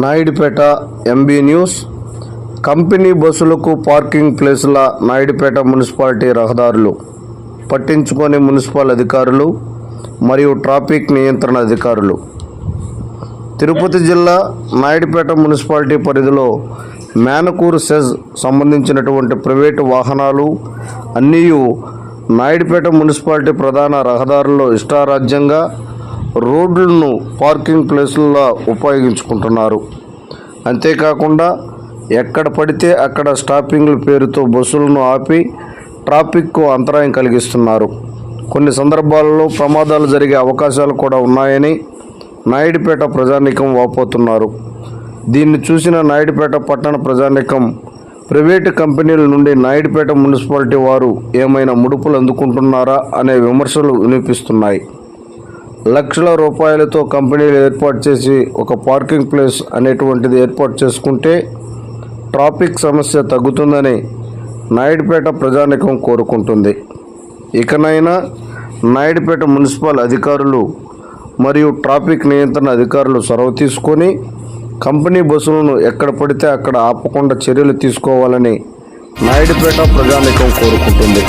Naidupeta MB news. Company బస్సులకు parking ప్లేసుల Naidupeta municipality రహదారులు. పట్టించుకొని మున్సిపల్ అధికారులు మరియు ట్రాఫిక్ నియంత్రణ అధికారులు. తిరుపతి జిల్లా నాయుడుపేట మున్సిపాలిటీ పరిధిలో మేనకూరు సెజ్ సంబంధించినటువంటి ప్రైవేటు వాహనాలు అన్నీ నాయుడుపేట మున్సిపాలిటీ ప్రధాన రహదారుల్లో ఇష్టారాజ్యంగా రోడ్లను పార్కింగ్ ప్లేసుల్లో ఉపయోగించుకుంటున్నారు. అంతేకాకుండా ఎక్కడ పడితే అక్కడ స్టాపింగ్ల పేరుతో బస్సులను ఆపి ట్రాఫిక్కు అంతరాయం కలిగిస్తున్నారు. కొన్ని సందర్భాల్లో ప్రమాదాలు జరిగే అవకాశాలు కూడా ఉన్నాయని నాయుడుపేట ప్రజానీకం వాపోతున్నారు. దీన్ని చూసిన నాయుడుపేట పట్టణ ప్రజానీకం ప్రైవేటు కంపెనీల నుండి నాయుడుపేట మున్సిపాలిటీ వారు ఏమైనా ముడుపులు అందుకుంటున్నారా అనే విమర్శలు వినిపిస్తున్నాయి. లక్షల రూపాయలతో కంపెనీలు ఏర్పాటు చేసి ఒక పార్కింగ్ ప్లేస్ అనేటువంటిది ఏర్పాటు చేసుకుంటే ట్రాఫిక్ సమస్య తగ్గుతుందని నాయుడుపేట ప్రజానికం కోరుకుంటుంది. ఇకనైనా నాయుడుపేట మున్సిపల్ అధికారులు మరియు ట్రాఫిక్ నియంత్రణ అధికారులు చొరవ తీసుకొని కంపెనీ బస్సులను ఎక్కడ పడితే అక్కడ ఆపకుండా చర్యలు తీసుకోవాలని నాయుడుపేట ప్రజానికం కోరుకుంటుంది.